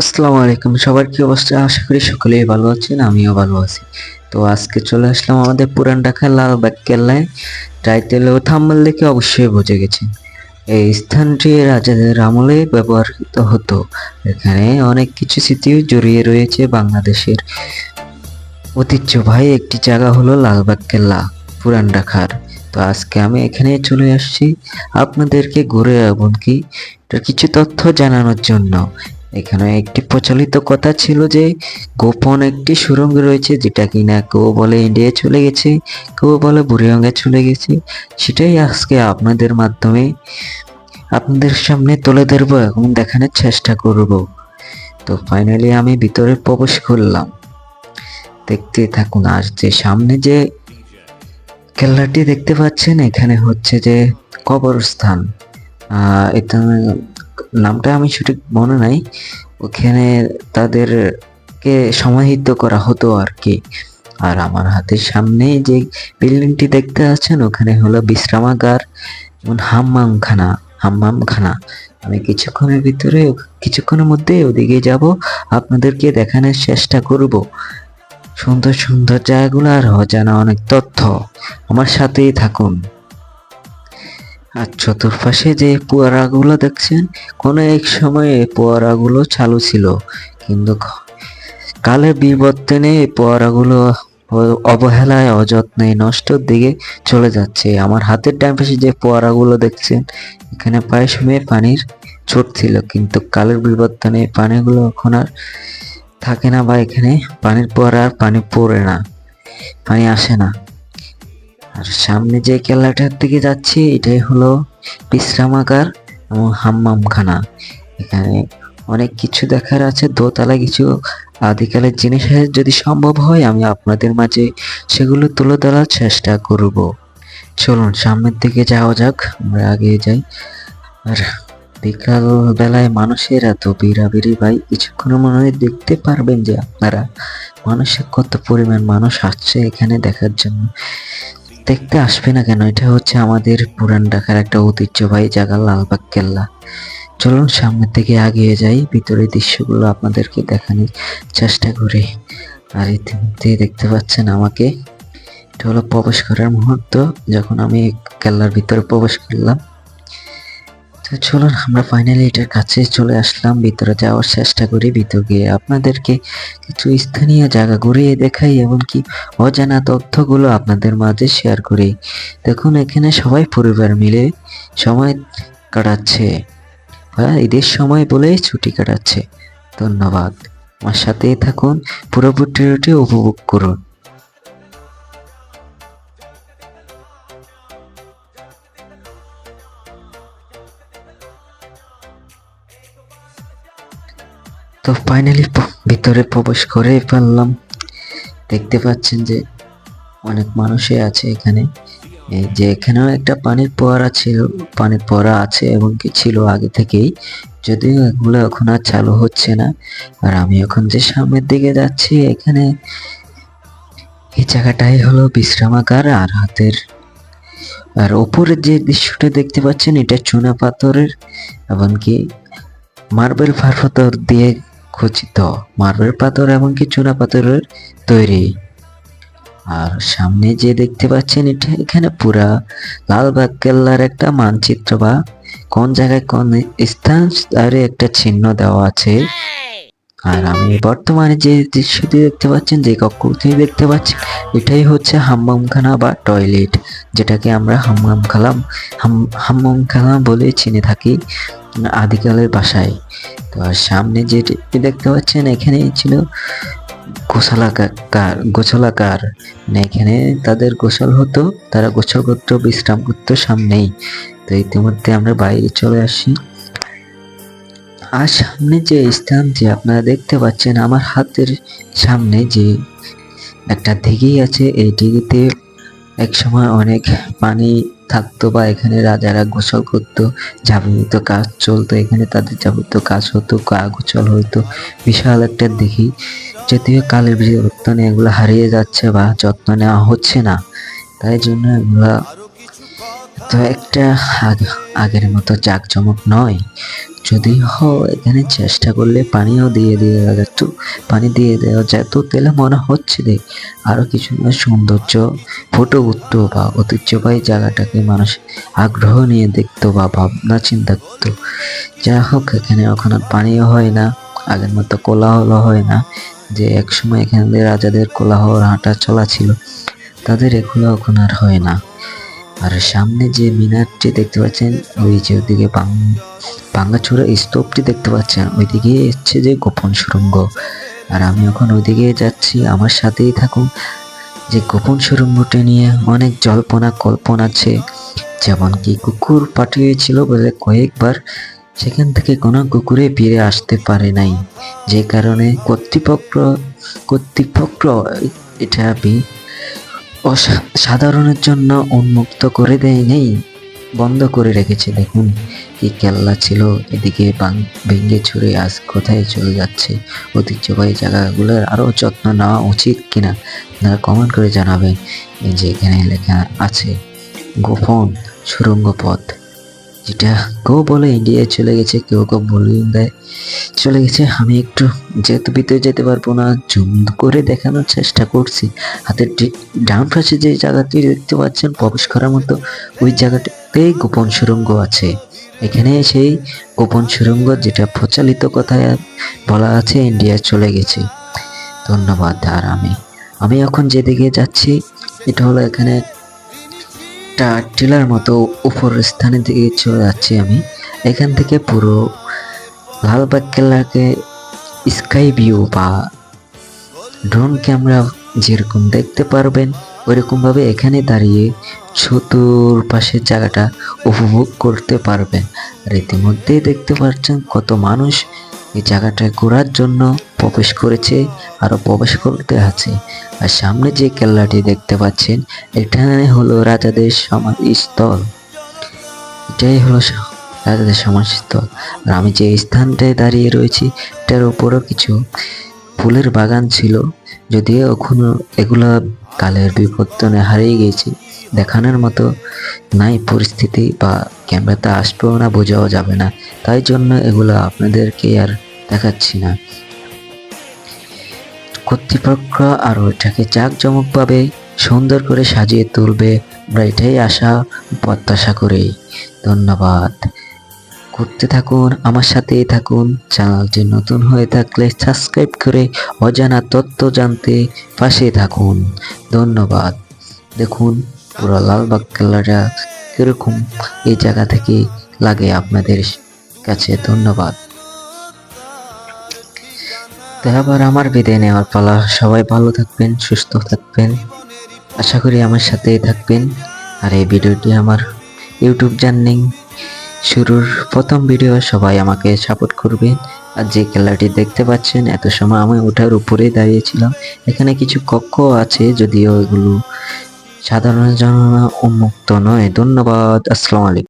আসসালামু আলাইকুম। সবার কি অবস্থা? আশা করি সকলেই ভালো আছেন, আমিও ভালো আছি। তো আজকে চলে আসলাম আমাদের পুরান ঢাকার লালবাগ কেল্লায়। টাইটেল ও থাম্বনেল দেখে অবশ্যই বুঝে গেছেন। এই স্থানটি রাজাদের আমলে ব্যবহৃত হতো। এখানে অনেক কিছু স্মৃতিও জড়িয়ে রয়েছে বাংলাদেশের। ঐতিহ্যবাহী একটি জায়গা হলো লালবাগ কেল্লা, পুরান ঢাকার। তো আজকে আমি এখানে চলে আসছি। আপনাদেরকে ঘুরে এমনকি কিছু তথ্য জানানোর জন্য। এখানে একটি প্রচলিত কথা ছিল যে গোপন একটি সুড়ঙ্গ রয়েছে, যেটা কিনা কেউ বলে ইন্ডিয়া চলে গেছে, কেউ বলে বুড়িরঙ্গে চলে গেছে। সেটাই আজকে আপনাদের মাধ্যমে আপনাদের সামনে তুলে ধরবো এবং দেখানোর চেষ্টা করব। তো ফাইনালি আমি ভিতরে প্রবেশ করলাম। দেখতে থাকুন, আর যে সামনে যে কেল্লাটি দেখতে পাচ্ছেন, এখানে হচ্ছে যে কবরস্থান। এটা নামটা আমি সঠিক মনে নাই। ওখানে তাদেরকে সমাহিত করা হতো আর কি। আর আমার হাতের সামনে যে বিল্ডিংটি দেখতে আছেন ওখানে হলো বিশ্রামাগার এবং হাম্মামখানা হাম্মামখানা। আমি কিছুক্ষণের ভিতরে, কিছুক্ষণের মধ্যে ওদিকে যাব। আপনাদেরকে দেখানোর চেষ্টা করব। সুন্দর সুন্দর জায়গাগুলো আর অজানা অনেক তথ্য। আমার সাথেই থাকুন। আর চতুর্পাশে যে পুয়ারাগুলো দেখছেন, কোনো এক সময় পোয়ারাগুলো চালু ছিল। কিন্তু কালের বিবর্তনে এই পুয়ারাগুলো অবহেলায়, অযত্নে নষ্টর দিকে চলে যাচ্ছে। আমার হাতের ডান পাশে যে পোয়ারাগুলো দেখছেন, এখানে প্রায় সময় পানির ছোট ছিল। কিন্তু কালের বিবর্তনে পানিগুলো এখন আর থাকে না বা এখানে পানির ফোয়ারা আর পানি পড়ে না, পানি আসে না। আর সামনে যে কেল্লাটার দিকে যাচ্ছি, এটাই হলো বিশ্রামাগার এবং হাম্মামখানা। এখানে অনেক কিছু দেখার আছে, দোতলা কিছু আদিকালের জিনিস যদি সম্ভব হয়, আমি আপনাদের মাঝে সেগুলো তুলে ধরার চেষ্টা করব। চলুন, সামনের দিকে যাওয়া যাক, আমরা আগে যাই। আর বিকাল বেলায় মানুষের এত বিড়াবিড়ি ভাই, কিছুক্ষণের মনে হয় দেখতে পারবেন যে আপনারা মানুষের কত পরিমাণ মানুষ আসছে এখানে দেখার জন্য। দেখতে আসবে না কেন? এটা হচ্ছে আমাদের পুরান ঢাকার একটা ঐতিহ্যবাহী জায়গা, লালবাগ কেল্লা। চলুন সামনের থেকে আগিয়ে যাই, ভিতরের দৃশ্যগুলো আপনাদেরকে দেখানোর চেষ্টা করি। আর ইতিমধ্যে দেখতে পাচ্ছেন আমাকে, এটা হলো প্রবেশ করার মুহূর্ত। যখন আমি কেল্লার ভিতরে প্রবেশ করলাম তো চলুন, আমরা ফাইনালি এটার কাছে চলে আসলাম। ভিতরে যাওয়ার চেষ্টা করি, ভিতর গিয়ে আপনাদেরকে কিছু স্থানীয় জায়গা ঘুরিয়ে দেখাই এবং কি অজানা তথ্যগুলো আপনাদের মাঝে শেয়ার করি। দেখুন, এখানে সবাই পরিবার মিলে সময় কাটাচ্ছে। হ্যাঁ ঈদের সময় বলে ছুটি কাটাচ্ছে। ধন্যবাদ। আমার সাথেই থাকুন, পুরো ভিডিওটি উপভোগ করুন। তো ফাইনালি ভিতরে প্রবেশ করে ফেললাম। দেখতে পাচ্ছেন যে অনেক মানুষই আছে এখানে। যে এখানেও একটা পানির ফোয়ারা ছিল, পানির ফোয়ারা আছে এবং কি ছিল আগে থেকেই। যদিও এগুলো এখন আর চালু হচ্ছে না। আর আমি এখন যে সামনের দিকে যাচ্ছি, এখানে এই জায়গাটাই হলো বিশ্রামাগার আর হাতের। আর ওপরের যে দৃশ্যটা দেখতে পাচ্ছেন, এটা চুনা পাথরের এমনকি মার্বেল পাথর দিয়ে খচিত। মার্বেল পাথর এমনকি চুনা পাথরের তৈরি। আর সামনে যে দেখতে পাচ্ছেন, এটা এখানে পুরা লালবাগ কেল্লার একটা মানচিত্র বা কোন জায়গায় কোন স্থান তার একটা চিহ্ন দেওয়া আছে। আর আমি বর্তমানে যে দৃশ্যটি দেখতে পাচ্ছেন, যে কক্ষটি দেখতে পাচ্ছেন এটাই হচ্ছে হাম্মামখানা বা টয়লেট, যেটাকে আমরা হাম্মাম খালাম হাম্মামখানা বলে চিনে থাকি। আদিকালের বাসায়। তো আর সামনে যেটি দেখতে পাচ্ছেন এখানে ছিল গোসলাকার গোসলাকার মানে এখানে তাদের গোসল হতো, তারা গোসল করতো, বিশ্রাম করতো সামনেই। তো ইতিমধ্যে আমরা বাইরে চলে আসি। আর সামনে যে স্থান যে আপনারা দেখতে পাচ্ছেন, আমার হাতের সামনে যে একটা দিঘি আছে, এই দিঘিতে এক সময় অনেক পানি থাকতো বা এখানে রাজারা গোসল করতো যাবতীয় কাজ চলতো, এখানে তাদের যাবতীয় কাজ হতো, গা গোসল হতো বিশাল একটা দেখি যদিও কালের বিবর্তনে এগুলো হারিয়ে যাচ্ছে বা যত্ন নেওয়া হচ্ছে না। তাই জন্য এগুলা তো একটা আগ- আগের মতো জাঁকজমক নয়। যদিও এখানে চেষ্টা করলে পানিও দিয়ে দেওয়া যেত পানি দিয়ে দেওয়া যেত তাহলে মনে হচ্ছে যে আরও কিছু না, সৌন্দর্য ফুটে উঠতো বা ঐতিহ্যবাহী জায়গাটাকে মানুষ আগ্রহ নিয়ে দেখতো বা ভাবনা চিন্তা করতো। যা হোক, এখানে আর পানিও হয় না, আগের মতো কোলাহল হয় না। যে একসময় এখানে দিয়ে রাজাদের কোলাহল হাঁটা চলা ছিল, তাদের এগুলো এখন আর হয় না। আর সামনে যে মিনারটি দেখতে পাচ্ছেন, ওই যে ওদিকে ভাঙ্গাচোরা স্তূপটি দেখতে পাচ্ছেন, ওইদিকে হচ্ছে যে গোপন সুরঙ্গ আর আমি এখন ওইদিকে যাচ্ছি, আমার সাথেই থাকুন। যে গোপন সুড়ঙ্গটি নিয়ে অনেক জল্পনা কল্পনা আছে, যেমন কি কুকুর পাঠিয়েছিল বলে কয়েকবার, সেখান থেকে কোনো কুকুরে ফিরে আসতে পারে নাই। যে কারণে কর্তৃপক্ষ কর্তৃপক্ষ, এটা সাধারণের জন্য উন্মুক্ত করে দেয় নেই, বন্ধ করে রেখেছে। দেখুন কি কেল্লা ছিল, এদিকে ভেঙে ছুড়ে আজ কোথায় চলে যাচ্ছে। ঐতিহ্যবাহী জায়গাগুলোর আরও যত্ন নেওয়া উচিত কিনা, আপনারা কমেন্ট করে জানাবেন। যে এখানে লেখা আছে, গোপন সুরঙ্গ পথ। যেটা কেউ বলে ইন্ডিয়ায় চলে গেছে, কেউ কেউ বলেও দেয় চলে গেছে। আমি একটু যেহেতু ভিতরে যেতে পারব না, জুম করে দেখানোর চেষ্টা করছি। হাতের ডান পাশে যে জায়গাটি দেখতে পাচ্ছেন, প্রবেশ করার মতো ওই জায়গাটাতেই গোপন সুড়ঙ্গ আছে। এখানে সেই গোপন সুড়ঙ্গ যেটা প্রচলিত কথায় বলা আছে ইন্ডিয়া চলে গেছে। ধন্যবাদ, আর আমি আমি এখন যেদিকে যাচ্ছি, এটা হলো এখানে একটা টিলার মতো উপরের স্থানের দিকে চলে যাচ্ছি আমি। এখান থেকে পুরো লালবাগ কেল্লাকে স্কাই ভিউ বা ড্রোন ক্যামেরা যেরকম দেখতে পারবেন, ওইরকমভাবে এখানে দাঁড়িয়ে চতুর্পাশের জায়গাটা উপভোগ করতে পারবেন। আর ইতিমধ্যেই দেখতে পাচ্ছেন কত মানুষ এই জায়গাটায় ঘোরার জন্য প্রবেশ করেছে আরও প্রবেশ করতে আছে। আর সামনে যে কেল্লাটি দেখতে পাচ্ছেন এখানে হলো রাজাদের সমাধিস্থল। এটাই হলো রাজাদের সমাধিস্থল। আর আমি যে স্থানটায় দাঁড়িয়ে রয়েছি, এটার উপরও কিছু ফুলের বাগান ছিল। যদিও এখনও এগুলো কালের বিবর্তনে হারিয়ে গেছে দেখানোর মতো নাই পরিস্থিতি বা ক্যামেরাতে আসবেও না, বোঝাও যাবে না। তাই জন্য এগুলো আপনাদেরকে আর দেখাচ্ছি না। কর্তৃপক্ষ আরও এটাকে জাঁকজমকভাবে সুন্দর করে সাজিয়ে তুলবে, আমরা এটাই আশা, প্রত্যাশা করি। ধন্যবাদ। করতে থাকুন, আমার সাথেই থাকুন। চ্যানেলটি নতুন হয়ে থাকলে সাবস্ক্রাইব করে অজানা তথ্য জানতে পাশে থাকুন। ধন্যবাদ। দেখুন, পুরো লালবাগ কেল্লাটা কীরকম এই জায়গা থেকে লাগে আপনাদের কাছে। ধন্যবাদ। তো আবার আমার বিদায় নেওয়ার পালা। সবাই ভালো থাকবেন, সুস্থ থাকবেন। আশা করি আমার সাথেই থাকবেন। আর এই ভিডিওটি আমার ইউটিউব জার্নিং শুরুর প্রথম ভিডিও সবাই আমাকে সাপোর্ট করবেন আর যে খেলাটি দেখতে পাচ্ছেন, এত সময় আমি ওঠার উপরেই দাঁড়িয়েছিলাম। এখানে কিছু কক্ষ আছে, যদিও এগুলো সাধারণ জন্য উন্মুক্ত নয়। ধন্যবাদ, আসসালামু আলাইকুম।